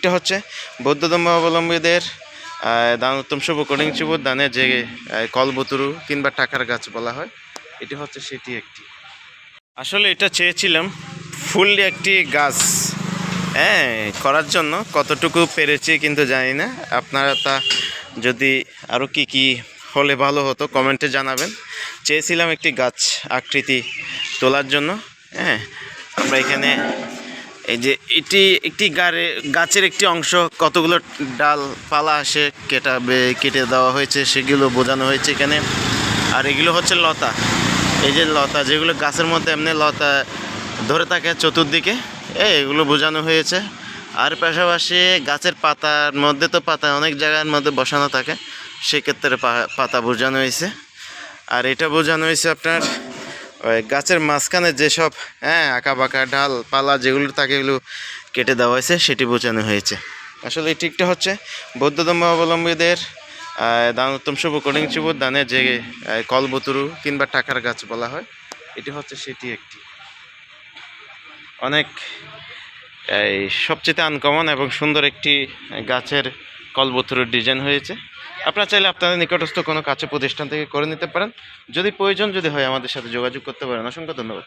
এটা হচ্ছে বৌদ্ধ ধর্মাবলম্বীদের দান উত্তম শুভ করিং শুভ, দানের যে কলবতুরু কিংবা টাকার গাছ বলা হয়, এটি হচ্ছে সেটি একটি। আসলে এটা চেয়েছিলাম ফুললি একটি গাছ। হ্যাঁ করার জন্য কতটুকু পেরেছি কিন্তু জানি না। আপনারা তা যদি আরও কি কি হলে ভালো হতো, কমেন্টে জানাবেন। চেয়েছিলাম একটি গাছ আকৃতি তোলার জন্য। হ্যাঁ আমরা এখানে এই যে এটি একটি গাড়ে, গাছের একটি অংশ, কতগুলো ডাল পালা আসে কেটাবে কেটে দেওয়া হয়েছে, সেগুলো বোঝানো হয়েছে এখানে। আর এগুলো হচ্ছে লতা। এই যে লতা, যেগুলো গাছের মধ্যে এমনি লতা ধরে থাকে চতুর্দিকে এগুলো বোঝানো হয়েছে। আর পাশাপাশি গাছের পাতার মধ্যে তো পাতা, অনেক জায়গার মধ্যে বসানো থাকে, সেক্ষেত্রে পাতা বোঝানো হয়েছে। আর এটা বোঝানো হয়েছে আপনার গাছের মাঝখানে যেসব হ্যাঁ আঁকা বাঁকা ডাল, পালা যেগুলো থাকে এগুলো কেটে দেওয়া হয়েছে, সেটি বোঝানো হয়েছে। আসলে এই ঠিকটা হচ্ছে, বৌদ্ধ ধর্মাবলম্বীদের দান উত্তম শুভ করিং শুভ, দানের যে কলবতুরু কিংবা টাকার গাছ বলা হয়, এটি হচ্ছে সেটি একটি। অনেক, এই সবচেয়ে আনকমন এবং সুন্দর একটি গাছের কলবতুরুর ডিজাইন হয়েছে। আপনারা চাইলে আপনাদের নিকটস্থ কোনো কাছে প্রতিষ্ঠান থেকে করে নিতে পারেন। যদি প্রয়োজন যদি হয় আমাদের সাথে যোগাযোগ করতে পারেন। অসংখ্য ধন্যবাদ।